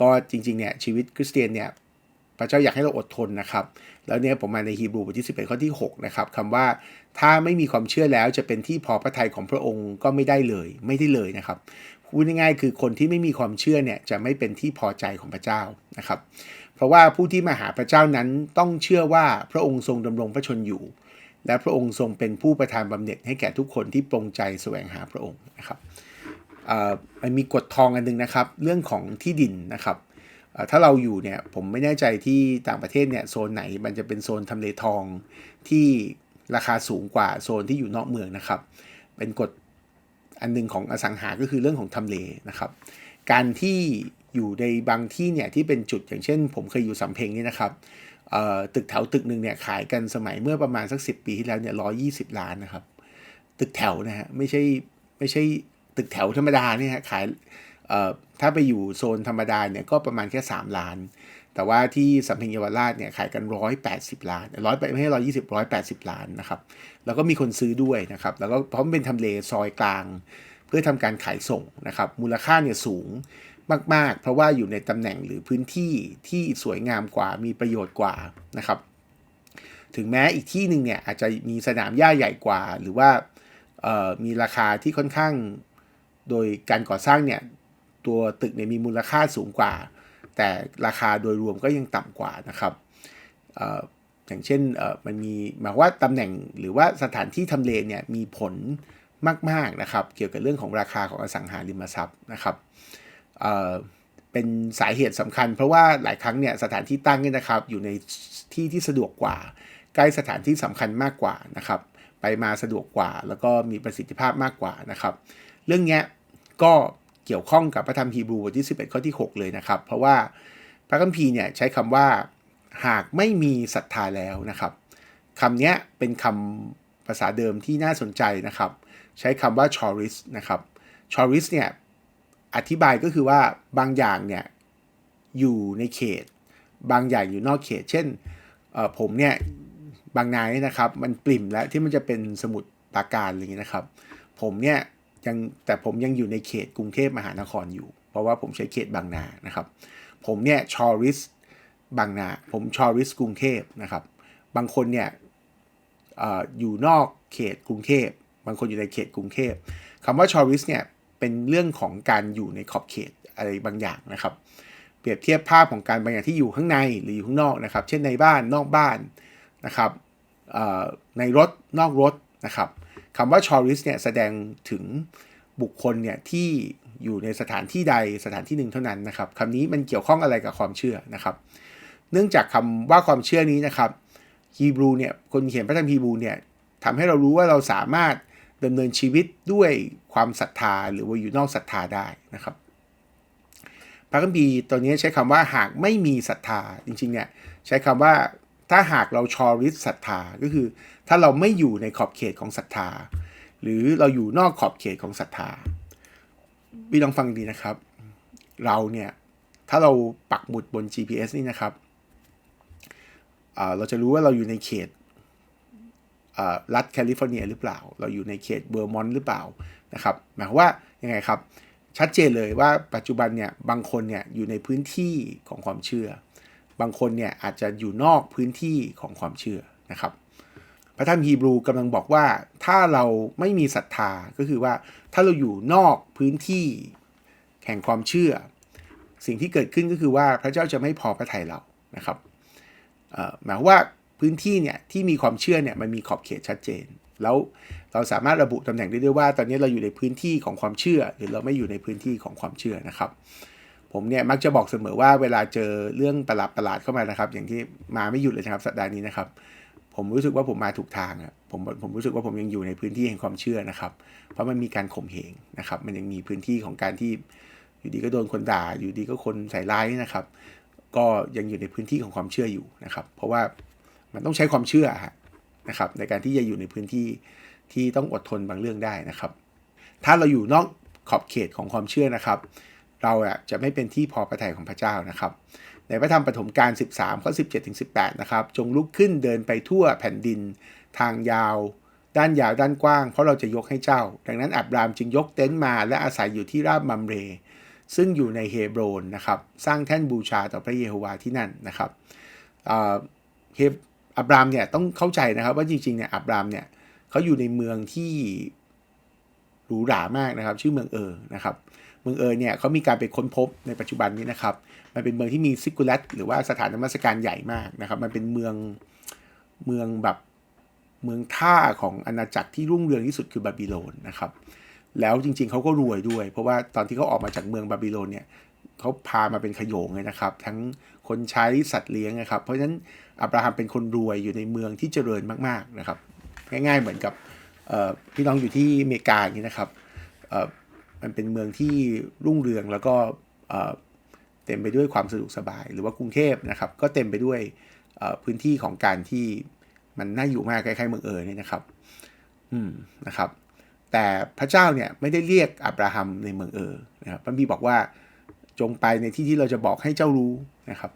ก็จริงๆเนี่ยชีวิตคริสเตียนเนี่ยพระเจ้าอยากให้เราอดทนนะครับ แล้วเนี่ยผมมาในฮีบรูบทที่11ข้อที่6นะครับคำว่าถ้าไม่มีความเชื่อแล้วจะเป็นที่พอพระทัยของพระองค์ก็ไม่ได้เลย ไม่ได้เลยนะครับพูดง่ายๆคือคนที่ไม่มีความเชื่อเนี่ยจะไม่เป็นที่พอใจของพระเจ้านะครับ เพราะว่าผู้ที่มาหาพระเจ้านั้นต้องเชื่อว่าพระองค์ทรงดำรงพระชนอยู่ และพระองค์ทรงเป็นผู้ประทานบำเหน็จให้แก่ทุกคนที่ปรงใจแสวงหาพระองค์นะครับ มันมีกฎทองอันนึงนะครับ เรื่องของที่ดินนะครับถ้าเราอยู่เนี่ยผมไม่แน่ใจที่ต่างประเทศเนี่ยโซนไหนมันจะเป็นโซนทำเลทองที่ราคาสูงกว่าโซนที่อยู่นอกเมืองนะครับ เป็นกฎอันนึงของอสังหาก็คือเรื่องของทำเลนะครับ การที่อยู่ในบางที่เนี่ยที่เป็นจุดอย่างเช่น ผมเคยอยู่สำเพ็งนี่นะครับตึกแถวตึกหนึ่งเนี่ยขายกันสมัยเมื่อประมาณสัก 10 ปีที่แล้วเนี่ยร้อยี่สิบล้านนะครับ ตึกแถวนะฮะไม่ใช่ไม่ใช่ ตึกแถวธรรมดาเนี่ยขายถ้าไปอยู่โซนธรรมดาเนี่ยก็ประมาณแค่ 3 ล้าน แต่ว่าที่สำเพ็งเยาวราชเนี่ยขายกัน 180 ล้านร้อยไม่ใช่ร้อยยี่สิบร้อยแปดสิบล้านนะครับ แล้วก็มีคนซื้อด้วยนะครับ แล้วก็เพราะมันเป็นทำเลซอยกลาง เพื่อทำการขายส่งนะครับ มูลค่าเนี่ยสูงมาก ๆ เพราะว่าอยู่ในตำแหน่งหรือพื้นที่ที่สวยงามกว่ามีประโยชน์กว่านะครับ ถึงแม้อีกที่หนึ่งเนี่ยอาจจะมีสนามหญ้าใหญ่กว่า หรือว่ามีราคาที่ค่อนข้าง โดยการก่อสร้างเนี่ยตัวตึกเนี่ยมีมูลค่าสูงกว่า แต่ราคาโดยรวมก็ยังต่ำกว่านะครับอย่างเช่นมันมีหมายว่าตำแหน่งหรือว่าสถานที่ทำเลเนี่ยมีผลมากๆนะครับ เกี่ยวกับเรื่องของราคาของอสังหาริมทรัพย์นะครับเป็นสาเหตุสำคัญ เพราะว่าหลายครั้งเนี่ยสถานที่ตั้งเนี่ยนะครับ อยู่ในที่ที่สะดวกกว่า ใกล้สถานที่สำคัญมากกว่านะครับ ไปมาสะดวกกว่า แล้วก็มีประสิทธิภาพมากกว่านะครับ เรื่องนี้ ก็เกี่ยวข้องกับพระธรรมฮีบรูบทที่ 11 ข้อที่ 6 เลยนะครับ เพราะว่าพระคัมภีร์เนี่ยใช้คำว่าหากไม่มีศรัทธาแล้วนะครับคำนี้เป็นคำภาษาเดิมที่น่าสนใจนะครับ ใช้คำว่าชอริสนะครับชอริสเนี่ยอธิบายก็คือว่าบางอย่างเนี่ยอยู่ในเขต บางอย่างอยู่นอกเขต เช่นผมเนี่ยบางนายนะครับ มันปริ่มแล้วที่มันจะเป็นสมุดปราการอะไรอย่างนี้นะครับ ผมเนี่ย ยังแต่ผมยังอยู่ในเขตกรุงเทพมหานครอยู่ เพราะว่าผมใช้เขตบางนานะครับ ผมเนี่ยชอริสบางนา ผมชอริสกรุงเทพนะครับ บางคนเนี่ยออยู่นอกเขตกรุงเทพ บางคนอยู่ในเขตกรุงเทพคำว่าชอริสเนี่ยเป็นเรื่องของการอยู่ในขอบเขตอะไรบางอย่างนะครับ เปรียบเทียบภาพของการบางอย่างที่อยู่ข้างในหรืออยู่ข้างนอกนะครับ เช่นในบ้านนอกบ้านนะครับในรถนอกรถนะครับ คำว่าชอริสเนี่ยแสดงถึงบุคคลเนี่ยที่อยู่ในสถานที่ใดสถานที่หนึ่งเท่านั้นนะครับคำนี้มันเกี่ยวข้องอะไรกับความเชื่อนะครับ เนื่องจากคำว่าความเชื่อนี้นะครับฮีบรูเนี่ยคนเขียนพระธรรมฮีบรูเนี่ยทำให้เรารู้ว่าเราสามารถดำเนินชีวิตด้วยความศรัทธาหรือว่าอยู่นอกศรัทธาได้นะครับ พระคัมภีร์ตัวนี้ใช้คำว่าหากไม่มีศรัทธาจริงๆเนี่ยใช้คำว่าถ้าหากเราชอริสศรัทธาก็คือ ถ้าเราไม่อยู่ในขอบเขตของศรัทธา หรือเราอยู่นอกขอบเขตของศรัทธาพี่ลองฟังดีนะครับ เราเนี่ยถ้าเราปักหมุดบน GPS นี่นะครับเราจะรู้ว่าเราอยู่ในเขตรัฐแคลิฟอร์เนียหรือเปล่า เราอยู่ในเขตเบอร์มอนต์หรือเปล่านะครับหมายความว่ายังไงครับ ชัดเจนเลยว่าปัจจุบันเนี่ยบางคนเนี่ยอยู่ในพื้นที่ของความเชื่อ บางคนเนี่ยอาจจะอยู่นอกพื้นที่ของความเชื่อนะครับ พระธรรมฮีบรูกำลังบอกว่าถ้าเราไม่มีศรัทธาก็คือว่าถ้าเราอยู่นอกพื้นที่แห่งความเชื่อ สิ่งที่เกิดขึ้นก็คือว่าพระเจ้าจะไม่พอพระทัยเรานะครับหมายว่าพื้นที่เนี่ยที่มีความเชื่อเนี่ยมันมีขอบเขตชัดเจน แล้วเราสามารถระบุตำแหน่งได้ด้วยว่า ตอนนี้เราอยู่ในพื้นที่ของความเชื่อ หรือเราไม่อยู่ในพื้นที่ของความเชื่อนะครับ ผมเนี่ยมักจะบอกเสมอว่าเวลาเจอเรื่องประหลาดประหลาดเข้ามานะครับ อย่างที่มาไม่หยุดเลยนะครับสัปดาห์นี้นะครับ ผมรู้สึกว่าผมมาถูกทางอะผมผมรู้สึกว่าผมยังอยู่ในพื้นที่แห่งความเชื่อนะครับ เพราะมันมีการข่มเหงนะครับ มันยังมีพื้นที่ของการที่อยู่ดีก็โดนคนด่า อยู่ดีก็คนใส่ร้ายนะครับ ก็ยังอยู่ในพื้นที่ของความเชื่ออยู่นะครับ เพราะว่ามันต้องใช้ความเชื่อนะครับ ในการที่จะอยู่ในพื้นที่ที่ต้องอดทนบางเรื่องได้นะครับ ถ้าเราอยู่นอกขอบเขตของความเชื่อนะครับ เราจะไม่เป็นที่พอพระทัยของพระเจ้านะครับ ในพระธรรมปฐมกาล13 ข้อ 17 ถึง 18 นะครับ จงลุกขึ้นเดินไปทั่วแผ่นดิน ทางยาว ด้านยาวด้านกว้าง เพราะเราจะยกให้เจ้า ดังนั้นอับรามจึงยกเต็นท์มาและอาศัยอยู่ที่ราบมัมเร ซึ่งอยู่ในเฮบรนนะครับ สร้างแท่นบูชาต่อพระเยโฮวาห์ที่นั่นนะครับเฮอับรามเนี่ยต้องเข้าใจนะครับว่าจริงๆเนี่ยอับรามเนี่ยเขาอยู่ในเมืองที่หรูหรามากนะครับ ชื่อเมืองเออนะครับ เมืองเออเนี่ยเขามีการไปค้นพบในปัจจุบันนี้นะครับ มันเป็นเมืองที่มีซิกูเลตหรือว่าสถานนมัสการใหญ่มากนะครับ มันเป็นเมืองเมืองแบบเมืองท่าของอาณาจักรที่รุ่งเรืองที่สุดคือบาบิโลนนะครับ แล้วจริงๆเขาก็รวยด้วย เพราะว่าตอนที่เขาออกมาจากเมืองบาบิโลนเนี่ยเขาพามาเป็นขโยงเลยนะครับ ทั้งคนใช้สัตว์เลี้ยงนะครับ เพราะฉะนั้นอับราฮัมเป็นคนรวยอยู่ในเมืองที่เจริญมากๆนะครับ ง่ายๆเหมือนกับพี่น้องอยู่ที่อเมริกาอย่างนี้นะครับมันเป็นเมืองที่รุ่งเรืองแล้วก็ เต็มไปด้วยความสะดวกสบาย หรือว่ากรุงเทพนะครับ ก็เต็มไปด้วยพื้นที่ของการที่มันน่าอยู่มากคล้ายๆเมืองเอ๋ยนี่นะครับ อืมนะครับ แต่พระเจ้าเนี่ยไม่ได้เรียกอับราฮัมในเมืองเอ๋อนะครับพระบีบอกว่าจงไปในที่ที่เราจะบอกให้เจ้ารู้นะครับ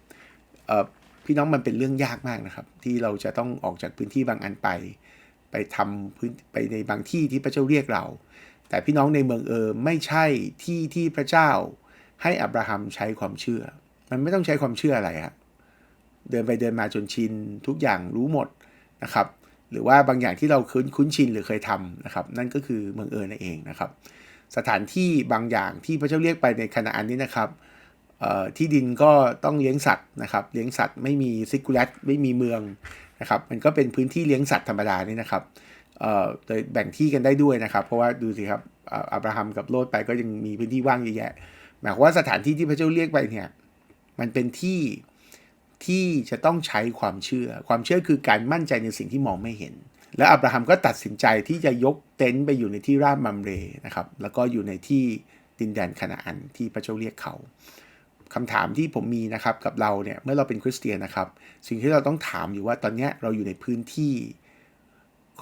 พี่น้องมันเป็นเรื่องยากมากนะครับ ที่เราจะต้องออกจากพื้นที่บางอันไป ไปทำพื้นไปในบางที่ที่พระเจ้าเรียกเรา แต่พี่น้องในเมืองเออไม่ใช่ที่ที่พระเจ้า ให้อับราฮัมใช้ความเชื่อ มันไม่ต้องใช้ความเชื่ออะไรฮะเดินไปเดินมาจนชินทุกอย่างรู้หมดนะครับ หรือว่าบางอย่างที่เราคุ้นคุ้นชินหรือเคยทำนะครับ นั่นก็คือเมืองเออนั่นเองนะครับ สถานที่บางอย่างที่พระเจ้าเรียกไปในขณะอันนี้นะครับที่ดินก็ต้องเลี้ยงสัตว์นะครับ เลี้ยงสัตว์ไม่มีซิกูเลตไม่มีเมืองนะครับ มันก็เป็นพื้นที่เลี้ยงสัตว์ธรรมดานี่นะครับโดยแบ่งที่กันได้ด้วยนะครับ เพราะว่าดูสิครับอับราฮัมกับโลดไปก็ยังมีพื้นที่ว่างเยอะแยะ หมายความว่าสถานที่ที่พระเจ้าเรียกไปเนี่ยมันเป็นที่ที่จะต้องใช้ความเชื่อ ความเชื่อคือการมั่นใจในสิ่งที่มองไม่เห็น แล้วอับราฮัมก็ตัดสินใจที่จะยกเต็นท์ไปอยู่ในที่ราบมัมเรนะครับ แล้วก็อยู่ในที่ดินแดนคณาอันที่พระเจ้าเรียกเขาคำถามที่ผมมีนะครับกับเราเนี่ยเมื่อเราเป็นคริสเตียนนะครับ สิ่งที่เราต้องถามอยู่ว่าตอนนี้เราอยู่ในพื้นที่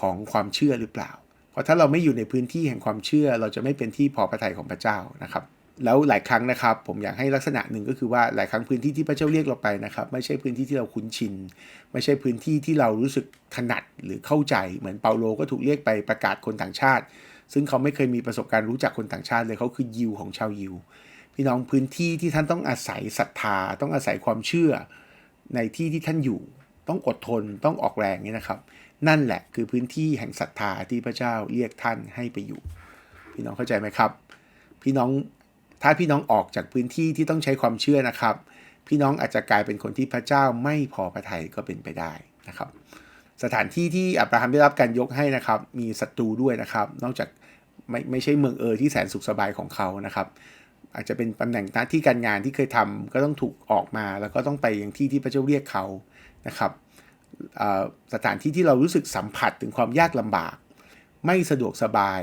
ของความเชื่อหรือเปล่า เพราะถ้าเราไม่อยู่ในพื้นที่แห่งความเชื่อ เราจะไม่เป็นที่พอพระทัยของพระเจ้านะครับ แล้วหลายครั้งนะครับ ผมอยากให้ลักษณะหนึ่งก็คือว่าหลายครั้งพื้นที่ที่พระเจ้าเรียกเราไปนะครับ ไม่ใช่พื้นที่ที่เราคุ้นชิน ไม่ใช่พื้นที่ที่เรารู้สึกถนัดหรือเข้าใจ เหมือนเปาโลก็ถูกเรียกไปประกาศคนต่างชาติ ซึ่งเขาไม่เคยมีประสบการณ์รู้จักคนต่างชาติเลยเขาคือยิวของชาวยิว พี่น้องพื้นที่ที่ท่านต้องอาศัยศรัทธา ต้องอาศัยความเชื่อ ในที่ที่ท่านอยู่ ต้องอดทนต้องออกแรงนี่นะครับ นั่นแหละคือพื้นที่แห่งศรัทธาที่พระเจ้าเรียกท่านให้ไปอยู่ พี่น้องเข้าใจไหมครับ พี่น้อง ถ้าพี่น้องออกจากพื้นที่ที่ต้องใช้ความเชื่อนะครับ พี่น้องอาจจะกลายเป็นคนที่พระเจ้าไม่พอพระทัยก็เป็นไปได้นะครับ สถานที่ที่อับราฮัมได้รับการยกให้นะครับ มีศัตรูด้วยนะครับ นอกจากไม่ไม่ใช่เมืองเออที่แสนสุขสบายของเขานะครับ อาจจะเป็นตำแหน่งหน้าที่การงานที่เคยทำก็ต้องถูกออกมา แล้วก็ต้องไปอย่างที่ที่พระเจ้าเรียกเขานะครับสถานที่ที่เรารู้สึกสัมผัสถึงความยากลำบาก ไม่สะดวกสบาย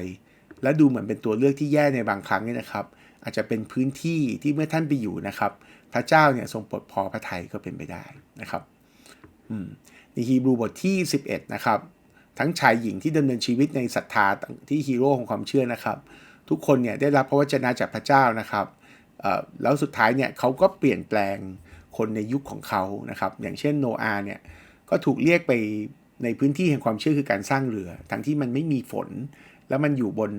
และดูเหมือนเป็นตัวเลือกที่แย่ในบางครั้งนี่นะครับ อาจจะเป็นพื้นที่ที่เมื่อท่านไปอยู่นะครับ พระเจ้าเนี่ยทรงปลดพอพระทัยก็เป็นไปได้นะครับในฮีบรูบทที่ 11 นะครับ ทั้งชายหญิงที่ดำเนินชีวิตในศรัทธาที่ฮีโร่ของความเชื่อนะครับ ทุกคนเนี่ยได้รับพระวจนะจากพระเจ้านะครับแล้วสุดท้ายเนี่ยเขาก็เปลี่ยนแปลงคนในยุคของเขานะครับ อย่างเช่นโนอาเนี่ยก็ถูกเรียกไปในพื้นที่แห่งความเชื่อคือการสร้างเรือ ทั้งที่มันไม่มีฝน แล้วมันอยู่บน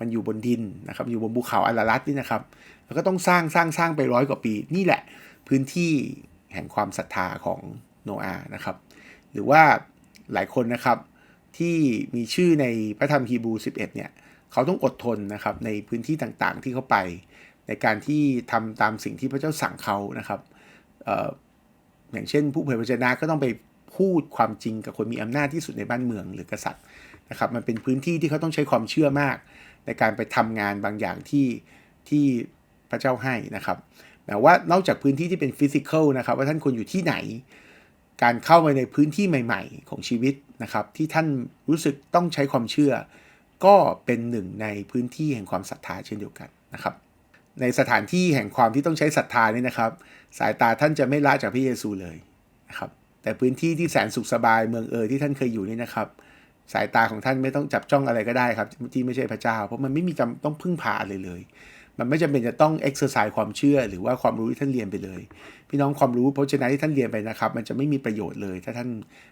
มันอยู่บนดินนะครับอยู่บนภูเขาอารารัตนี่นะครับ แล้วก็ต้องสร้างสร้างสร้างไปร้อยกว่าปี นี่แหละพื้นที่แห่งความศรัทธาของโนอาห์นะครับ หรือว่าหลายคนนะครับที่มีชื่อในพระธรรมฮีบรู11เนี่ยเขาต้องอดทนนะครับในพื้นที่ต่างๆที่เขาไป ในการที่ทำตามสิ่งที่พระเจ้าสั่งเขานะครับอออย่างเช่น ผู้เผยพระชนะก็ต้องไปพูดความจริงกับคนมีอำนาจที่สุดในบ้านเมืองหรือกษัตริย์นะครับ มันเป็นพื้นที่ที่เขาต้องใช้ความเชื่อมาก ในการไปทำงานบางอย่างที่ที่พระเจ้าให้นะครับแต่ว่านอกจากพื้นที่ที่เป็นฟิสิกอลนะครับว่าท่านควรอยู่ที่ไหน การเข้าไปในพื้นที่ใหม่ ๆ ของชีวิตนะครับ ที่ท่านรู้สึกต้องใช้ความเชื่อ ก็เป็นหนึ่งในพื้นที่แห่งความศรัทธาเช่นเดียวกันนะครับ ในสถานที่แห่งความที่ต้องใช้ศรัทธานี่นะครับ สายตาท่านจะไม่ละจากพระเยซูเลยนะครับแต่พื้นที่ที่แสนสุขสบายเมืองเออที่ท่านเคยอยู่นี่นะครับ สายตาของท่านไม่ต้องจับจ้องอะไรก็ได้ครับ ที่ไม่ใช่พระเจ้า เพราะมันไม่มีจำต้องพึ่งพาอะไรเลย มันไม่จำเป็นจะต้องเอ็กซ์เซอร์ไซส์ความเชื่อ หรือว่าความรู้ที่ท่านเรียนไปเลย พี่น้องความรู้เพราะฉะนั้นที่ท่านเรียนไปนะครับ มันจะไม่มีประโยชน์เลย ถ้าท่าน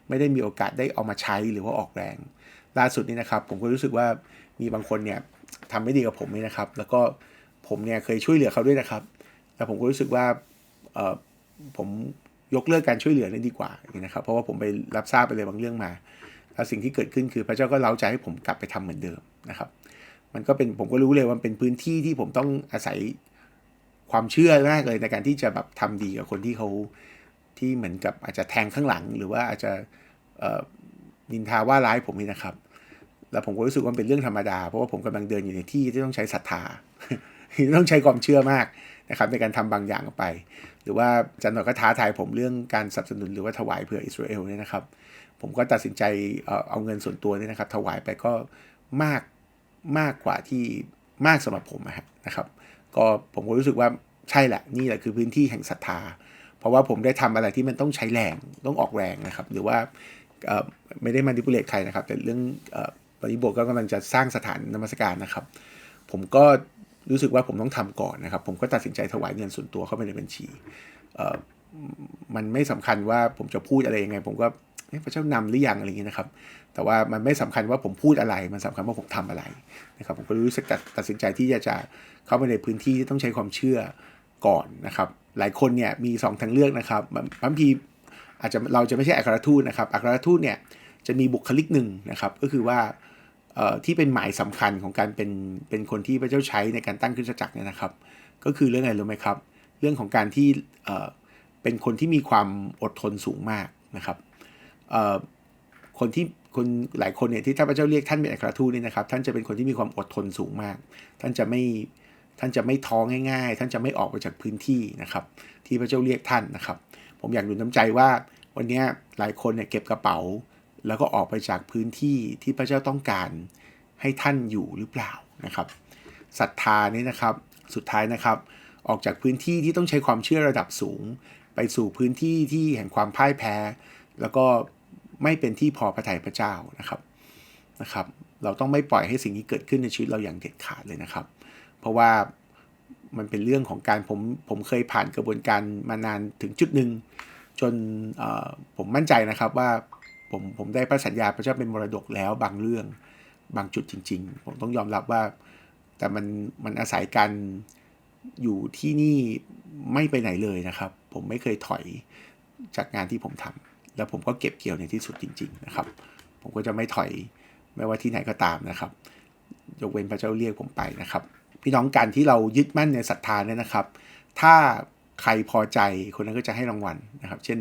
ไม่ได้มีโอกาสได้เอามาใช้หรือว่าออกแรง ล่าสุดนี้นะครับ ผมก็รู้สึกว่ามีบางคนเนี่ยทำไม่ดีกับผมนี่นะครับ แล้วก็ผมเนี่ยเคยช่วยเหลือเขาด้วยนะครับแต่ผมก็รู้สึกว่าผมยกเลิกการช่วยเหลือนี่ดีกว่านะครับ เพราะว่าผมไปรับทราบไปเลยบางเรื่องมา แล้วสิ่งที่เกิดขึ้นคือพระเจ้าก็เล้าใจให้ผมกลับไปทำเหมือนเดิมนะครับ มันก็เป็นผมก็รู้เลยว่าเป็นพื้นที่ที่ผมต้องอาศัยความเชื่อมากเลยในการที่จะแบบทำดีกับคนที่เขาที่เหมือนกับอาจจะแทงข้างหลัง หรือว่าอาจจะนินทาว่าร้ายผมนี่นะครับ แล้วผมก็รู้สึกว่าเป็นเรื่องธรรมดา เพราะว่าผมกำลังเดินอยู่ในที่ที่ต้องใช้ศรัทธาต้องใช้ความเชื่อมากนะครับในการทำบางอย่างออกไป หรือว่าจันหน่อยก็ท้าทายผมเรื่องการสนับสนุนหรือว่าถวายเพื่ออิสราเอลเนี่ยนะครับ ผมก็ตัดสินใจเอาเงินส่วนตัวนี่นะครับ ถวายไปก็มากมากกว่าที่มากสำหรับผมนะครับ ก็ผมก็รู้สึกว่าใช่แหละนี่แหละคือพื้นที่แห่งศรัทธา เพราะว่าผมได้ทำอะไรที่มันต้องใช้แรงต้องออกแรงนะครับ หรือว่าไม่ได้มาดิบุเลตใครนะครับ แต่เรื่องปริบทก็กำลังจะสร้างสถานนมัสการนะครับ ผมก็รู้สึกว่าผมต้องทำก่อนนะครับ ผมก็ตัดสินใจถวายเงินส่วนตัวเข้าไปในบัญชีมันไม่สำคัญว่าผมจะพูดอะไรยังไง ผมก็ พระเจ้านำหรือยังอะไรอย่างเงี้ยนะครับ แต่ว่ามันไม่สำคัญว่าผมพูดอะไร มันสำคัญว่าผมทำอะไรนะครับผมก็รู้สึกตัดสินใจที่จะจะเข้าไปในพื้นที่ที่ต้องใช้ความเชื่อก่อนนะครับ หลายคนเนี่ยมี 2 ทางเลือกนะครับบางทีอาจจะเราจะไม่ใช่อัครทูตนะครับอัครทูตเนี่ยจะมีบุคลิกหนึ่งนะครับ ก็คือว่าที่เป็นหมายสำคัญของการเป็นเป็นคนที่พระเจ้าใช้ในการตั้งขึ้นจักรเนี่ยนะครับ ก็คือเรื่องอะไรรู้ไหมครับ เรื่องของการที่เป็นคนที่มีความอดทนสูงมากนะครับ คนที่คนหลายคนเนี่ยที่ถ้าพระเจ้าเรียกท่านเป็นอัครทูตนี่นะครับ ท่านจะเป็นคนที่มีความอดทนสูงมาก ท่านจะไม่ท่านจะไม่ท้อง่าย ๆ ท่านจะไม่ออกไปจากพื้นที่นะครับ ที่พระเจ้าเรียกท่านนะครับ ผมอยากหนุนน้ำใจว่าวันนี้หลายคนเนี่ยเก็บกระเป๋า แล้วก็ออกไปจากพื้นที่ที่พระเจ้าต้องการให้ท่านอยู่หรือเปล่านะครับศรัทธานี่นะครับสุดท้ายนะครับ ออกจากพื้นที่ที่ต้องใช้ความเชื่อระดับสูง ไปสู่พื้นที่ที่แห่งความพ่ายแพ้ แล้วก็ ไม่เป็นที่พอพระทัยพระเจ้านะครับนะครับ เราต้องไม่ปล่อยให้สิ่งนี้เกิดขึ้นในชีวิตเราอย่างเด็ดขาดเลยนะครับ เพราะว่ามันเป็นเรื่องของการผมผมเคยผ่านกระบวนการมานานถึงจุดหนึ่งจนผมมั่นใจนะครับว่าผมผมได้พระสัญญาพระเจ้าเป็นมรดกแล้วบางเรื่องบางจุดจริง ๆ ผมต้องยอมรับว่า แต่มันมันอาศัยการอยู่ที่นี่ไม่ไปไหนเลยนะครับ ผมไม่เคยถอยจากงานที่ผมทำ แล้วผมก็เก็บเกี่ยวในที่สุดจริง ๆ นะครับ ผมก็จะไม่ถอยไม่ว่าที่ไหนก็ตามนะครับ ยกเว้นพระเจ้าเรียกผมไปนะครับ พี่น้องการที่เรายึดมั่นในศรัทธาเนี่ยนะครับ ถ้าใครพอใจคนนั้นก็จะให้รางวัลนะครับ เช่น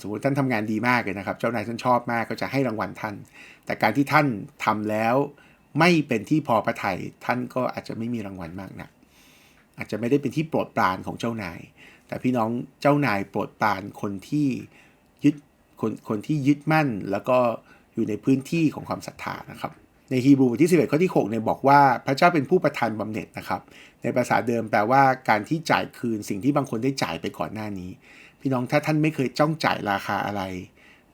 สมมติท่านทำงานดีมากเลยนะครับ เจ้านายท่านชอบมากก็จะให้รางวัลท่าน แต่การที่ท่านทำแล้วไม่เป็นที่พอพระทัยท่านก็อาจจะไม่มีรางวัลมากนะอาจจะไม่ได้เป็นที่โปรดปรานของเจ้านาย แต่พี่น้องเจ้านายโปรดปรานคนที่ ยึดคนคนที่ยึดมั่น แล้วก็อยู่ในพื้นที่ของความศรัทธานะครับ ในฮีบรูบทที่11ข้อที่6เนี่ยบอกว่าพระเจ้าเป็นผู้ประทานบำเหน็จนะครับ ในภาษาเดิมแปลว่าการที่จ่ายคืนสิ่งที่บางคนได้จ่ายไปก่อนหน้านี้ พี่น้องถ้าท่านไม่เคยจ้องจ่ายราคาอะไร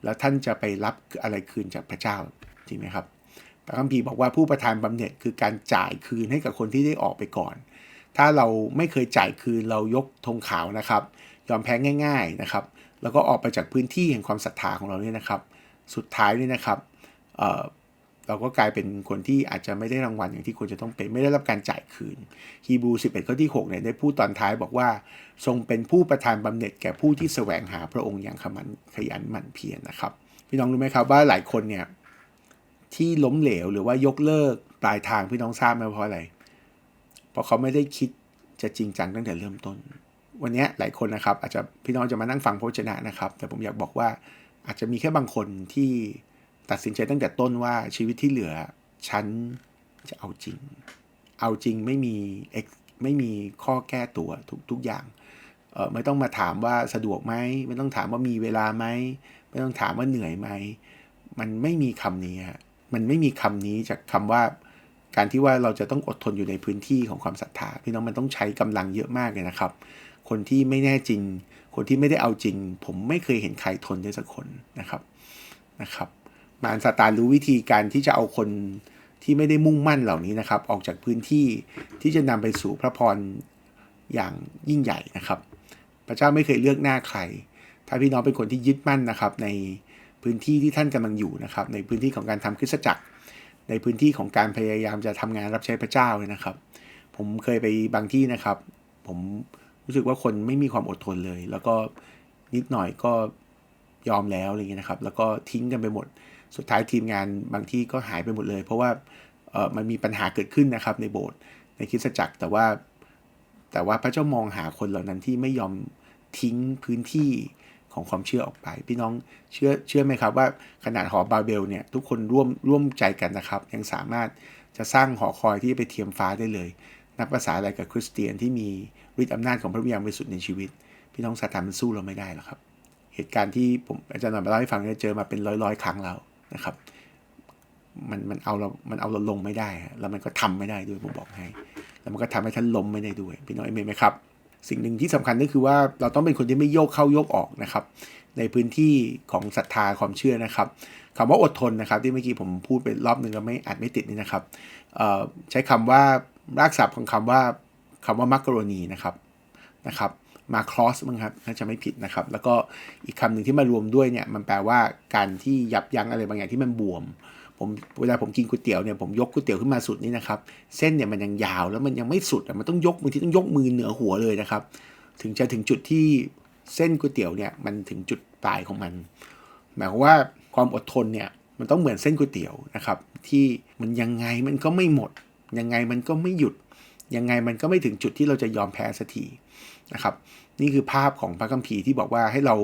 แล้วท่านจะไปรับอะไรคืนจากพระเจ้าจริงไหมครับพระคัมภีร์บอกว่าผู้ประทานบำเหน็จคือการจ่ายคืนให้กับคนที่ได้ออกไปก่อน ถ้าเราไม่เคยจ่ายคืนเรายกธงขาวนะครับ ยอมแพ้ง่าย ๆนะครับ แล้วก็ออกไปจากพื้นที่แห่งความศรัทธาของเราเนี่ยนะครับ สุดท้ายนี่นะครับเเราก็กลายเป็นคนที่อาจจะไม่ได้รางวัลอย่างที่ควรจะต้องเป็น ไม่ได้รับการจ่ายคืนฮีบู 11 ข้อที่6เนี่ยได้พูดตอนท้ายบอกว่า ทรงเป็นผู้ประทานบำเหน็จแก่ผู้ที่แสวงหาพระองค์อย่างขมันขยันหมั่นเพียรนนะครับ พี่น้องรู้ไหมครับว่าหลายคนเนี่ยที่ล้มเหลวหรือว่ายกเลิกปลายทางพี่น้องทราบไหมเพราะอะไร เพราะเขาไม่ได้คิดจะจริงจังตั้งแต่เริ่มต้น วันนี้หลายคนนะครับ อาจจะพี่น้องจะมานั่งฟังพระชนะนะครับ แต่ผมอยากบอกว่าอาจจะมีแค่บางคนที่ตัดสินใจตั้งแต่ต้นว่าชีวิตที่เหลือฉันจะเอาจริง เอาจริงไม่มีไม่มีข้อแก้ตัวทุกทุกอย่างเออไม่ต้องมาถามว่าสะดวกไหมไม่ต้องถามว่ามีเวลาไหมไม่ต้องถามว่าเหนื่อยไหมมันไม่มีคำนี้ฮะมันไม่มีคำนี้จากคำว่าการที่ว่าเราจะต้องอดทนอยู่ในพื้นที่ของความศรัทธาพี่น้องมันต้องใช้กำลังเยอะมากเลยนะครับ คนที่ไม่แน่จริง คนที่ไม่ได้เอาจริง ผมไม่เคยเห็นใครทนได้สักคนนะครับนะครับมารซาตานรู้วิธีการที่จะเอาคนที่ไม่ได้มุ่งมั่นเหล่านี้นะครับ ออกจากพื้นที่ที่จะนำไปสู่พระพรอย่างยิ่งใหญ่นะครับ พระเจ้าไม่เคยเลือกหน้าใคร ถ้าพี่น้องเป็นคนที่ยึดมั่นนะครับ ในพื้นที่ที่ท่านกำลังอยู่นะครับ ในพื้นที่ของการทำคริสตจักร ในพื้นที่ของการพยายามจะทำงานรับใช้พระเจ้าเลยนะครับ ผมเคยไปบางที่นะครับ ผม รู้สึกว่าคนไม่มีความอดทนเลย แล้วก็นิดหน่อยก็ยอมแล้วอะไรเงี้ยนะครับ แล้วก็ทิ้งกันไปหมด สุดท้ายทีมงานบางที่ก็หายไปหมดเลย เพราะว่ามันมีปัญหาเกิดขึ้นนะครับในโบสถ์ในคริสตจักรแต่ว่า แต่ว่าพระเจ้ามองหาคนเหล่านั้นที่ไม่ยอมทิ้งพื้นที่ของความเชื่อออกไป พี่น้องเชื่อเชื่อไหมครับว่าขนาดหอบาเบลเนี่ยทุกคนร่วมร่วมใจกันนะครับ ยังสามารถจะสร้างหอคอยที่ไปเทียมฟ้าได้เลย นับภาษาอะไรกับคริสเตียนที่มี ฤทธิ์อำนาจของพระวิญญาณบริสุทธิ์ในชีวิต พี่น้องซาตานมันสู้เราไม่ได้หรอกครับ เหตุการณ์ที่ผมอาจารย์หน่อยมาเล่าให้ฟังเนี่ยเจอมาเป็นร้อยร้อยครั้งแล้วนะครับ มันมันเอาเรา มันเอาเราลงไม่ได้ แล้วมันก็ทำไม่ได้ด้วยผมบอกให้ แล้วมันก็ทำให้ท่านล้มไม่ได้ด้วย พี่น้องเอเมนไหมครับ สิ่งหนึ่งที่สำคัญก็คือว่าเราต้องเป็นคนที่ไม่โยกเข้าโยกออกนะครับ ในพื้นที่ของศรัทธาความเชื่อนะครับคำว่าอดทนนะครับ ที่เมื่อกี้ผมพูดไปรอบหนึ่งแล้วไม่อาจไม่ติดนี่นะครับใช้คำว่ารากศัพท์ของคำว่า คำว่ามักกะโรนีนะครับนะครับมาครอสมั้งครับน่าจะไม่ผิดนะครับ แล้วก็อีกคำหนึ่งที่มารวมด้วยเนี่ยมันแปลว่าการที่ยับยั้งอะไรบางอย่างที่มันบวมผมเวลาผมกินก๋วยเตี๋ยวเนี่ยผมยกก๋วยเตี๋ยวขึ้นมาสุดนี่นะครับ เส้นเนี่ยมันยังยาวแล้วมันยังไม่สุดมันต้องยกมือที่ต้องยกมือเหนือหัวเลยนะครับ ถึงจะถึงจุดที่เส้นก๋วยเตี๋ยวเนี่ยมันถึงจุดปลายของมัน หมายความว่าความอดทนเนี่ยมันต้องเหมือนเส้นก๋วยเตี๋ยวนะครับ ที่มันยังไงมันก็ไม่หมด ยังไงมันก็ไม่หยุด ยังไงมันก็ไม่ถึงจุดที่เราจะยอมแพ้สักทีนะครับนี่คือภาพของพระคัมภีร์ที่บอกว่าให้เรา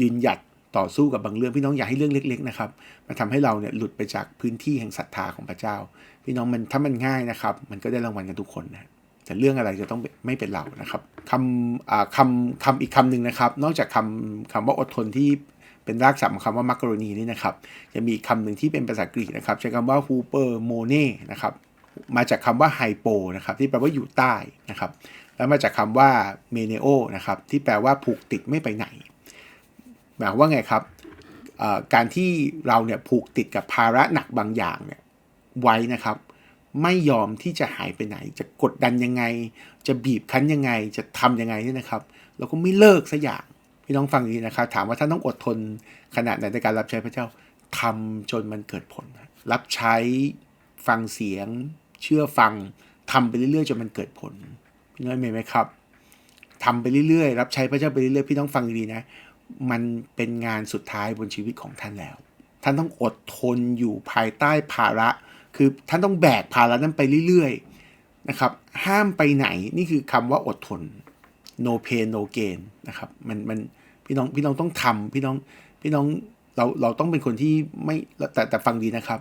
ยืนหยัดต่อสู้กับบางเรื่องพี่น้องอย่าให้เรื่องเล็ก ๆ นะครับมันทำให้เราเนี่ยหลุดไปจากพื้นที่แห่งศรัทธาของพระเจ้า พี่น้องมันถ้ามันง่ายนะครับ มันก็ได้รางวัลกันทุกคนนะแต่เรื่องอะไรจะต้องไม่เป็นเรานะครับคำคำคำอีกคำหนึ่งนะครับ นอกจากคำคำว่าอดทนที่เป็นรากศัพท์ของคำว่ามักกะโรนีนี่นะครับจะมีคำหนึ่งที่เป็นภาษากรีกนะครับ ใช้คำว่าฮูเปอร์โมเน่นะครับ มาจากคำว่าไฮโปนะครับที่แปลว่าอยู่ใต้นะครับ แล้วมาจากคำว่าเมเนโอนะครับที่แปลว่าผูกติดไม่ไปไหน หมายว่าไงครับการที่เราเนี่ยผูกติดกับภาระหนักบางอย่างเนี่ยไว้นะครับ ไม่ยอมที่จะหายไปไหน จะกดดันยังไง จะบีบคั้นยังไง จะทํำยังไงเนี่ยนะครับเราก็ไม่เลิกสักอย่างพี่น้องฟังดีนะครับ ถามว่าท่านต้องอดทนขนาดไหนในการรับใช้พระเจ้าทำจนมันเกิดผล รับใช้ฟังเสียง เชื่อฟังทำไปเรื่อยๆจนมันเกิดผลพี่น้องเห็นไหมครับทำไปเรื่อยๆ รับใช้พระเจ้าไปเรื่อยๆ พี่ต้องฟังดีนะ มันเป็นงานสุดท้ายบนชีวิตของท่านแล้ว ท่านต้องอดทนอยู่ภายใต้ภาระ คือท่านต้องแบกภาระนั้นไปเรื่อยๆนะครับ ห้ามไปไหนนี่คือคำว่าอดทน no pain no gain นะครับ มันมันพี่น้องพี่น้องต้องทำพี่น้องพี่น้องเราเราต้องเป็นคนที่ไม่แต่แต่ฟังดีนะครับ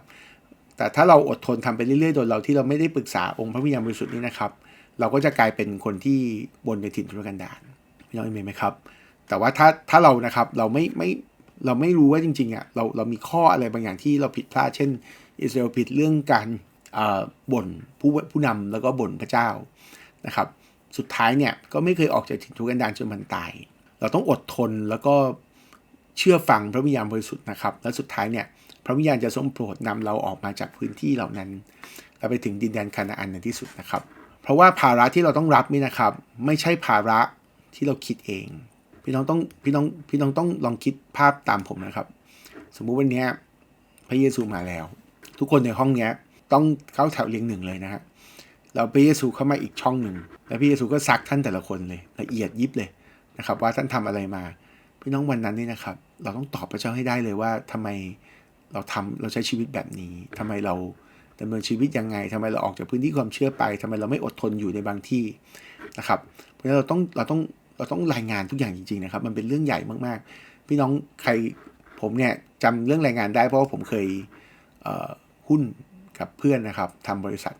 แต่ถ้าเราอดทนทำไปเรื่อยๆ โดยเราที่เราไม่ได้ปรึกษาองค์พระวิญญาณบริสุทธิ์นี้นะครับ เราก็จะกลายเป็นคนที่บนในถิ่นทุรกันดารพี่น้องเห็นไหมครับ แต่ว่าถ้าถ้าเรานะครับเราไม่ไม่เราไม่รู้ว่าจริงๆอะเราเรามีข้ออะไรบางอย่างที่เราผิดพลาดเช่น อิสราเอลผิดเรื่องการบ่นผู้ผู้นำแล้วก็บ่นพระเจ้านะครับ สุดท้ายเนี่ยก็ไม่เคยออกจากถิ่นทุรกันดารจนมันตาย เราต้องอดทนแล้วก็เชื่อฟังพระวิญญาณบริสุทธิ์นะครับ และสุดท้ายเนี่ย พระวิญญาณจะทรงโปรดนำเราออกมาจากพื้นที่เหล่านั้นเราไปถึงดินแดนคานาอันในที่สุดนะครับ เพราะว่าภาระที่เราต้องรับนี่นะครับ ไม่ใช่ภาระที่เราคิดเอง พี่น้องต้องพี่น้องพี่น้องต้องลองคิดภาพตามผมนะครับ สมมุติวันนี้พระเยซูมาแล้ว ทุกคนในห้องนี้ต้องเข้าแถวเรียงหนึ่งเลยนะฮะเราพระเยซูเข้ามาอีกช่องหนึ่งแล้วพระเยซูก็ซักท่านแต่ละคนเลยละเอียดยิบเลยนะครับ ว่าท่านทำอะไรมา พี่น้องวันนั้นนี่นะครับ เราต้องตอบพระเจ้าให้ได้เลยว่าทำไม เราทำเราใช้ชีวิตแบบนี้ทำไมเราดำเนินชีวิตยังไงทำไมเราออกจากพื้นที่ความเชื่อไปทำไมเราไม่อดทนอยู่ในบางที่นะครับ เพราะฉะนั้นเราต้องเราต้องเราต้องรายงานทุกอย่างจริงๆนะครับ มันเป็นเรื่องใหญ่มากๆ พี่น้องใครผมเนี่ยจำเรื่องรายงานได้เพราะว่าผมเคยหุ้นกับเพื่อนนะครับทำบริษัท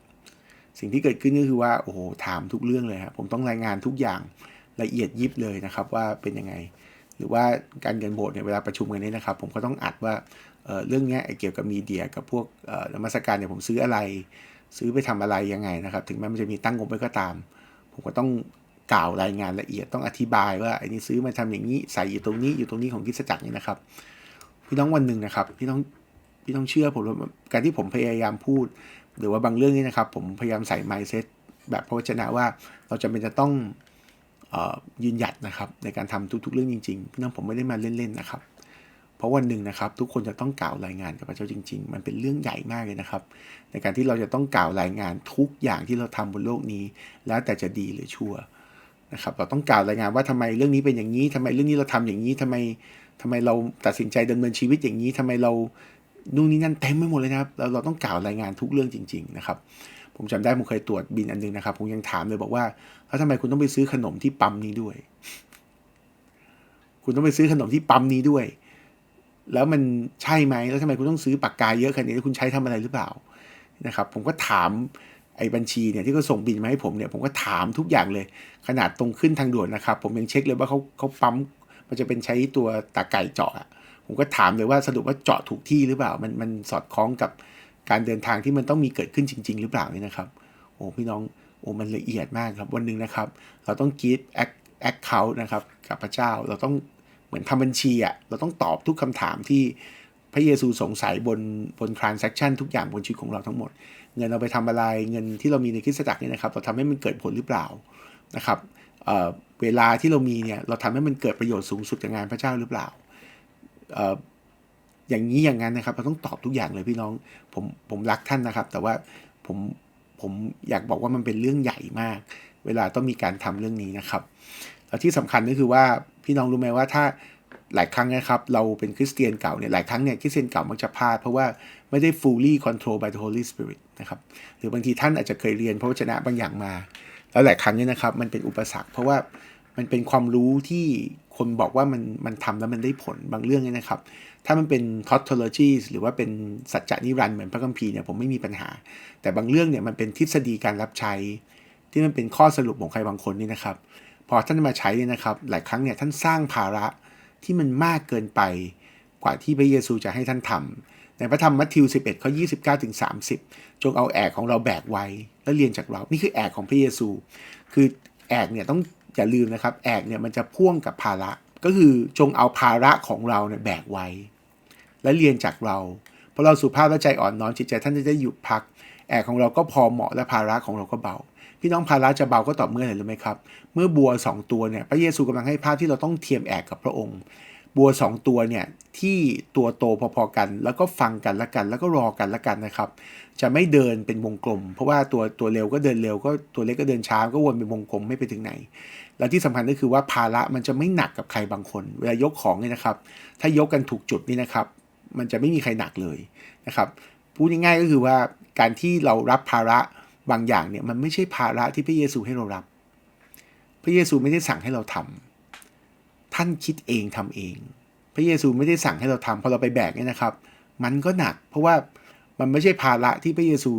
สิ่งที่เกิดขึ้นก็คือว่าโอ้โหถามทุกเรื่องเลยครับผมต้องรายงานทุกอย่างละเอียดยิบเลยนะครับว่าเป็นยังไง หรือว่าการเงินโบสถ์เนี่ยเวลาประชุมกันนี้นะครับ ผมก็ต้องอัดว่า เเรื่องนี้เกี่ยวกับมีเดียกับพวกนมัสการเนี่ยผมซื้ออะไร ซื้อไปทำอะไรยังไงนะครับ ถึงแม้มันจะมีตั้งงบไว้ก็ตาม ผมก็ต้องกล่าวรายงานละเอียดต้องอธิบายว่าไอ้นี่ซื้อมาทำอย่างนี้ใส่อยู่ตรงนี้อยู่ตรงนี้ของกิจจักรนี่นะครับ พี่น้องวันหนึ่งนะครับพี่ต้องพี่ต้องเชื่อผมว่าการที่ผมพยายามพูด หรือว่าบางเรื่องนี้นะครับ ผมพยายามใส่ไมซ์เซ็ตแบบพระวจนะว่าเราจะเป็นจะต้องยืนหยัดนะครับ ในการทำทุกๆเรื่องจริงๆพี่น้องผมไม่ได้มาเล่นๆนะครับ ราะวันหนึ่งนะครับ ทุกคนจะต้องกล่าวรายงานกับพระเจ้าจริง ๆ มันเป็นเรื่องใหญ่มากเลยนะครับ ในการที่เราจะต้องกล่าวรายงานทุกอย่างที่เราทำบนโลกนี้ แล้วแต่จะดีหรือชั่วนะครับ เราต้องกล่าวรายงานว่าทำไมเรื่องนี้เป็นอย่างนี้ทำไมเรื่องนี้เราทำอย่างนี้ทำไมทำไมเราตัดสินใจดำเนินชีวิตอย่างนี้ทำไมเรานู่นนี่นั่นเต็มไปหมดเลยนะครับเราเราต้องกล่าวรายงานทุกเรื่องจริง ๆ นะครับ ผมจำได้ผมเคยตรวจบินอันนึงนะครับ ผมยังถามเลยบอกว่าแล้วทำไมคุณต้องไปซื้อขนมที่ปั๊มนี้ด้วย คุณต้องไปซื้อขนมที่ปั๊มนี้ด้วย แล้วมันใช่ไหมแล้วทำไมคุณต้องซื้อปากกาเยอะขนาดนี้คุณใช้ทำอะไรหรือเปล่านะครับผมก็ถามไอ้บัญชีเนี่ยที่เขาส่งบินมาให้ผมเนี่ยผมก็ถามทุกอย่างเลย ขนาดตรงขึ้นทางด่วนนะครับ ผมยังเช็คเลยว่าเขาเขาปั๊มมันจะเป็นใช้ตัวตาไก่เจาะผมก็ถามเลยว่าสรุปว่าเจาะถูกที่หรือเปล่า มันมันสอดคล้องกับการเดินทางที่มันต้องมีเกิดขึ้นจริง ๆ หรือเปล่านี่นะครับ โอ้พี่น้องโอ้มันละเอียดมากครับวันหนึ่งนะครับ เราต้องกีฟแอคแอคเคาท์นะครับกับพระเจ้าเราต้อง มือนทำบัญชีอะเราต้องตอบทุกคำถามที่พระเยซูสงสัยบนบน transaction ทุกอย่างบนชีวิตของเราทั้งหมด เงินเราไปทำอะไรเงินที่เรามีในคริสตจักรเนี่ยนะครับเราทำให้มันเกิดผลหรือเปล่านะครับเเวลาที่เรามีเนี่ยเราทำให้มันเกิดประโยชน์สูงสุดจากงานพระเจ้าหรือเปล่าอย่างนี้อย่างนั้นนะครับเราต้องตอบทุกอย่างเลยพี่น้องผมผมรักท่านนะครับ แต่ว่าผมผมอยากบอกว่ามันเป็นเรื่องใหญ่มาก เวลาต้องมีการทำเรื่องนี้นะครับแล้วที่สำคัญก็คือว่า พี่น้องรู้ไหมว่าถ้าหลายครั้งนะครับ เราเป็นคริสเตียนเก่าเนี่ยหลายครั้งเนี่ยคริสเตียนเก่ามักจะพลาดเพราะว่าไม่ได้ fully control by the Holy Spirit นะครับหรือบางทีท่านอาจจะเคยเรียนพระวจนะบางอย่างมา แล้วหลายครั้งเนี่ยนะครับมันเป็นอุปสรรค เพราะว่ามันเป็นความรู้ที่คนบอกว่ามันมันทำแล้วมันได้ผลบางเรื่องเนี่ยนะครับ ถ้ามันเป็น tautology หรือว่าเป็นสัจจนิรันดร์เหมือนพระคัมภีร์เนี่ยผมไม่มีปัญหา แต่บางเรื่องเนี่ยมันเป็นทฤษฎีการรับใช้ ที่มันเป็นข้อสรุปของใครบางคนนี่นะครับ พอท่านมาใช้เนี่ยนะครับ หลายครั้งเนี่ยท่านสร้างภาระที่มันมากเกินไปกว่าที่พระเยซูจะให้ท่านทำในพระธรรมมัทธิว 11ข้อ29ถึง30 จงเอาแอกของเราแบกไว้ แล้วเรียนจากเรา นี่คือแอกของพระเยซู คือแอกเนี่ยต้องอย่าลืมนะครับ แอกเนี่ยมันจะพ่วงกับภาระ ก็คือจงเอาภาระของเราเนี่ยแบกไว้ และเรียนจากเราเพราะเราสุภาพและใจอ่อนน้อมจิตใจท่านจะได้หยุดพัก แอกของเราก็พอเหมาะและภาระของเราก็เบา พี่น้องภาระจะเบาก็ต่อเมื่อไหร่รู้ไหมครับ เมื่อบัวสองตัวเนี่ยพระเยซูกำลังให้ภาพที่เราต้องเทียมแอกกับพระองค์ บัวสองตัวเนี่ยที่ตัวโตพอๆกัน แล้วก็ฟังกันละกัน แล้วก็รอกันละกันนะครับ จะไม่เดินเป็นวงกลม เพราะว่าตัวตัวเร็วก็เดินเร็วก็ตัวเล็กก็เดินช้าก็วนเป็นวงกลมไม่ไปถึงไหน แล้วที่สำคัญก็คือว่าภาระมันจะไม่หนักกับใครบางคน เวลายกของเนี่ยนะครับ ถ้ายกกันถูกจุดนี่นะครับ มันจะไม่มีใครหนักเลยนะครับพูดง่ายๆก็คือว่าการที่เรารับภาระ บางอย่างเนี่ยมันไม่ใช่ภาระที่พระเยซูให้เรารับ พระเยซูไม่ได้สั่งให้เราทำท่านคิดเองทำเอง พระเยซูไม่ได้สั่งให้เราทำพอเราไปแบกเนี่ยนะครับ มันก็หนัก เพราะว่ามันไม่ใช่ภาระที่พระเยซู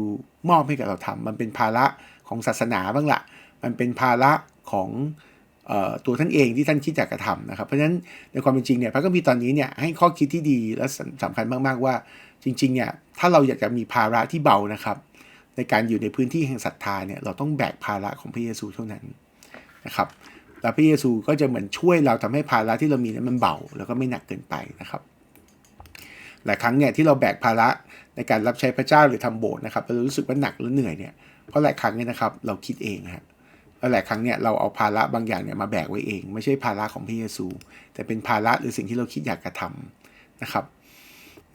มอบให้กับเราทำมันเป็นภาระของศาสนาบ้างละมันเป็นภาระของตัวท่านเองที่ท่านคิดอยากกระทำนะครับ เพราะฉะนั้นในความเป็นจริงเนี่ยพระคัมภีร์ตอนนี้เนี่ยให้ข้อคิดที่ดีและสำคัญมากๆว่าจริงๆเนี่ยถ้าเราอยากจะมีภาระที่เบานะครับ ในการอยู่ในพื้นที่แห่งศรัทธาเนี่ยเราต้องแบกภาระของพระเยซูเท่านั้นนะครับแล้วพระเยซูก็จะเหมือนช่วยเราทำให้ภาระที่เรามีนั้นมันเบาแล้วก็ไม่หนักเกินไปนะครับหลายครั้งเนี่ยที่เราแบกภาระในการรับใช้พระเจ้าหรือทำโบสถ์นะครับเรารู้สึกว่าหนักหรือเหนื่อยเนี่ยเพราะหลายครั้งเนี่ยนะครับเราคิดเองครับแล้วหลายครั้งเนี่ยเราเอาภาระบางอย่างเนี่ยมาแบกไว้เอง ไม่ใช่ภาระของพระเยซู แต่เป็นภาระหรือสิ่งที่เราคิดอยากกระทำนะครับ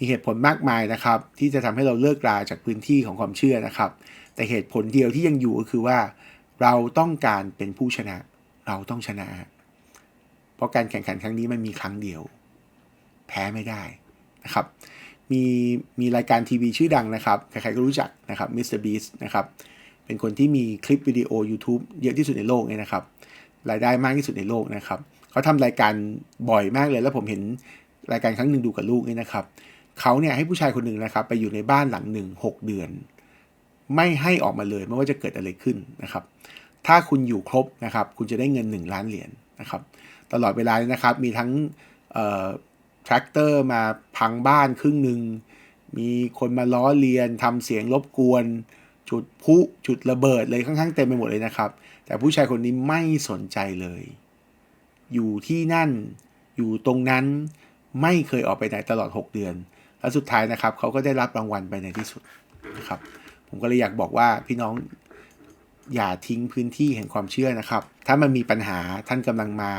มีเหตุผลมากมายนะครับ ที่จะทำให้เราเลิกราจากพื้นที่ของความเชื่อนะครับ แต่เหตุผลเดียวที่ยังอยู่ก็คือว่า เราต้องการเป็นผู้ชนะ เราต้องชนะ เพราะการแข่งขันครั้งนี้มันมีครั้งเดียว แพ้ไม่ได้นะครับ มีมีรายการทีวีชื่อดังนะครับ ใครๆก็รู้จักนะครับมิสเตอร์บีสนะครับ เป็นคนที่มีคลิปวิดีโอ YouTube เยอะที่สุดในโลกเนี่ยนะครับ รายได้มากที่สุดในโลกนะครับ เขาทำรายการบ่อยมากเลย แล้วผมเห็นรายการครั้งหนึ่งดูกับลูกนี่นะครับ เขาเนี่ยให้ผู้ชายคนหนึ่งนะครับ ไปอยู่ในบ้านหลังหนึ่งหกเดือน ไม่ให้ออกมาเลยไม่ว่าจะเกิดอะไรขึ้นนะครับ ถ้าคุณอยู่ครบนะครับ คุณจะได้เงิน 1 ล้านเหรียญนะครับ ตลอดเวลานะครับ มีทั้งแทรกเตอร์มาพังบ้านครึ่งหนึ่งมีคนมาล้อเลียนทำเสียงรบกวน จุดพุจุดระเบิดเลยข้างๆเต็มไปหมดเลยนะครับ แต่ผู้ชายคนนี้ไม่สนใจเลย อยู่ที่นั่นอยู่ตรงนั้นไม่เคยออกไปไหนตลอด 6 เดือน แล้วสุดท้ายนะครับเขาก็ได้รับรางวัลไปในที่สุดนะครับ ผมก็เลยอยากบอกว่าพี่น้องอย่าทิ้งพื้นที่แห่งความเชื่อนะครับ ถ้ามันมีปัญหาท่านกำลังมา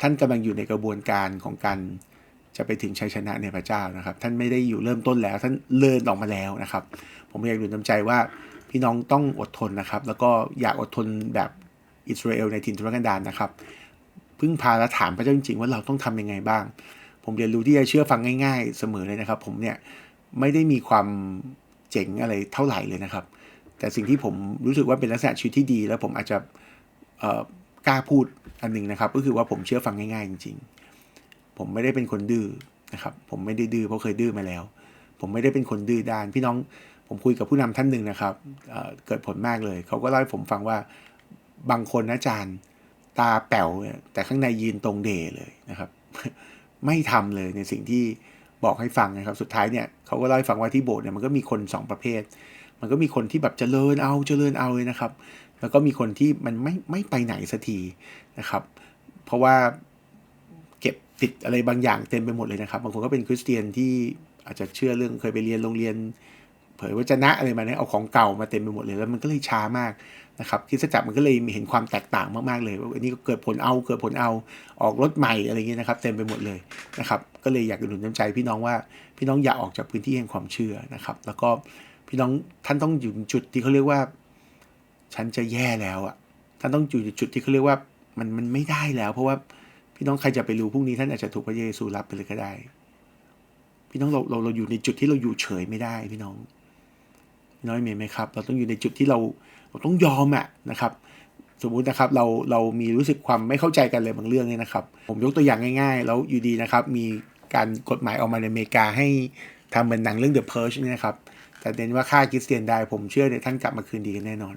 ท่านกำลังอยู่ในกระบวนการของการจะไปถึงชัยชนะในพระเจ้านะครับ ท่านไม่ได้อยู่เริ่มต้นแล้ว ท่านเลินออกมาแล้วนะครับ ผมอยากหนุนน้ำใจว่าพี่น้องต้องอดทนนะครับ แล้วก็อยากอดทนแบบอิสราเอลในถิ่นทุรกันดารนะครับ พึ่งพาและถามพระเจ้าจริงๆ ว่าเราต้องทำยังไงบ้าง ผมเรียนรู้ที่จะเชื่อฟังง่ายๆ เสมอเลยนะครับ ผมเนี่ยไม่ได้มีความเจ๋งอะไรเท่าไหร่เลยนะครับ แต่สิ่งที่ผมรู้สึกว่าเป็นลักษณะชีวิตที่ดี แล้วผมอาจจะกล้าพูดอันหนึ่งนะครับ ก็คือว่าผมเชื่อฟังง่ายๆจริง ๆ ผมไม่ได้เป็นคนดื้อนะครับ ผมไม่ได้ดื้อเพราะเคยดื้อมาแล้ว ผมไม่ได้เป็นคนดื้อด้าน พี่น้องผมคุยกับผู้นำท่านหนึ่งนะครับเเกิดผลมากเลยเขาก็เล่าให้ผมฟังว่าบางคนนะอาจารย์ตาแป๋วแต่ข้างในยืนตรงเดเลยนะครับ ไม่ทำเลยในสิ่งที่บอกให้ฟังนะครับ สุดท้ายเนี่ยเขาก็เล่าให้ฟังว่าที่โบสถ์เนี่ยมันก็มีคนสองประเภท มันก็มีคนที่แบบเจริญเอาเจริญเอาเลยนะครับ แล้วก็มีคนที่มันไม่ไม่ไปไหนสักทีนะครับ เพราะว่าเก็บติดอะไรบางอย่างเต็มไปหมดเลยนะครับบางคนก็เป็นคริสเตียนที่อาจจะเชื่อเรื่องเคยไปเรียนโรงเรียน เผยวจนะอะไรมาเนี่ยเอาของเก่ามาเต็มไปหมดเลยแล้วมันก็เลยช้ามากนะครับคริสตจักรมันก็เลยมีเห็นความแตกต่างมากๆเลยว่าอันนี้ก็เกิดผลเอาเกิดผลเอาออกรถใหม่อะไรเงี้ยนะครับ เต็มไปหมดเลยนะครับก็เลยอยากจะหนุนน้ำใจพี่น้องว่าพี่น้องอย่าออกจากพื้นที่แห่งความเชื่อนะครับ แล้วก็พี่น้องท่านต้องอยู่จุดที่เขาเรียกว่า ฉันจะแย่แล้วอะท่านต้องอยู่จุดที่เขาเรียกว่ามันมันไม่ได้แล้ว เพราะว่าพี่น้องใครจะไปรู้พรุ่งนี้ท่านอาจจะถูกพระเยซูรับไปเลยก็ได้ พี่น้องเราเราเราอยู่ในจุดที่เราอยู่เฉยไม่ได้พี่น้อง น้อยเมย์ไหมครับ เราต้องอยู่ในจุดที่เราเราต้องยอมอะนะครับ สมมุตินะครับเราเรามีรู้สึกความไม่เข้าใจกันเลยบางเรื่องเนี่ยนะครับ ผมยกตัวอย่างง่าย ๆ แล้วอยู่ดีนะครับ มีการกฎหมายออกมาในอเมริกาให้ทำเป็นหนังเรื่อง The Purge เนี่ยนะครับ แต่เน้นว่าฆ่าคริสเตียนได้ผมเชื่อเนี่ยท่านกลับมาคืนดีกันแน่นอน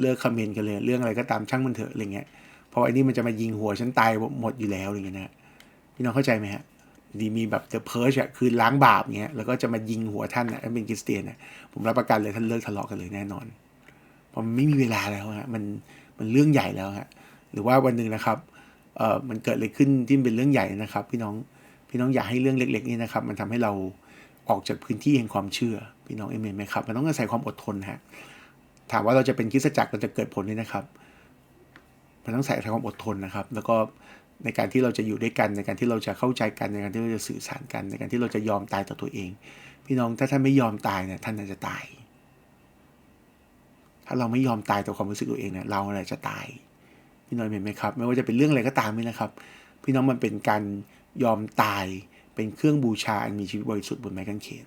เลิกคอมเมนต์กันเลยเรื่องอะไรก็ตามช่างมันเถอะอะไรเงี้ยเพราะไอ้นี่มันจะมายิงหัวฉันตายหมดอยู่แล้วอะไรเงี้ยนะพี่น้องเข้าใจไหมฮะ ดีมีแบบ The Purge อะคือล้างบาปเงี้ยแล้วก็จะมายิงหัวท่านอะถ้าเป็นคริสเตียนอะผมรับประกันเลยท่านเลิกทะเลาะกันเลยแน่นอนเพราะมันไม่มีเวลาแล้วฮะมันมันเรื่องใหญ่แล้วฮะหรือว่าวันหนึ่งนะครับเอ่อมันเกิดอะไรขึ้นที่เป็นเรื่องใหญ่นะครับ พี่น้องพี่น้องอย่าให้เรื่องเล็ก ๆ นี่นะครับ มันทำให้เราออกจากพื้นที่แห่งความเชื่อ พี่น้องเอเมนไหมครับมันต้องอาศัยความอดทนฮะถามว่าเราจะเป็นคริสตจักรเราจะเกิดผลนี่นะครับ มันต้องใส่ความอดทนนะครับ แล้วก็ ในการที่เราจะอยู่ด้วยกัน ในการที่เราจะเข้าใจกันในการที่เราจะสื่อสารกัน ในการที่เราจะยอมตายต่อตัวเอง พี่น้องถ้าท่านไม่ยอมตายเนี่ยท่านน่าจะตาย ถ้าเราไม่ยอมตายต่อความรู้สึกตัวเองเนี่ยเราอะไรจะตาย พี่น้องเห็นไหมครับ ไม่ว่าจะเป็นเรื่องอะไรก็ตามนี่นะครับ พี่น้องมันเป็นการยอมตายเป็นเครื่องบูชาอันมีชีวิตบริสุทธิ์บนไม้กางเขน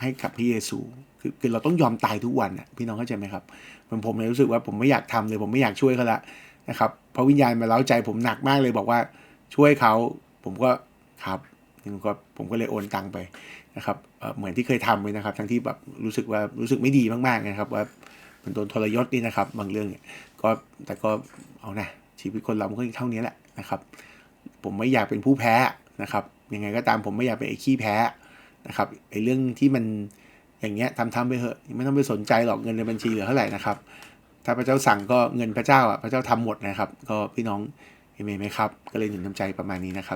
ให้กับพระเยซูคือคือเราต้องยอมตายทุกวันอะพี่น้องเข้าใจไหมครับผมผมเลยรู้สึกว่าผมไม่อยากทำเลย ผมไม่อยากช่วยเขาละ นะครับเพราะวิญญาณมาเล้าใจผมหนักมากเลยบอกว่าช่วยเขาผมก็ครับผมก็ผมก็เลยโอนตังไปนะครับเหมือนที่เคยทำไว้นะครับ ทั้งที่แบบรู้สึกว่ารู้สึกไม่ดีมากๆนะครับ ว่ามันโดนทรยศนี่นะครับ บางเรื่องเนี่ยก็แต่ก็เอานะชีวิตคนเรามันก็เท่านี้แหละนะครับ ผมไม่อยากเป็นผู้แพ้นะครับยังไงก็ตามผมไม่อยากเป็นไอ้ขี้แพ้นะครับไอ้เรื่องที่มันอย่างเงี้ยทำทำไปเถอะไม่ต้องไปสนใจหรอกเงินในบัญชีเหลือเท่าไหร่นะครับ ถ้าพระเจ้าสั่งก็เงินพระเจ้าอะพระเจ้าทำหมดนะครับ ก็พี่น้องเอเมนไหมครับ ก็เลยหนุนน้ำใจประมาณนี้นะครับ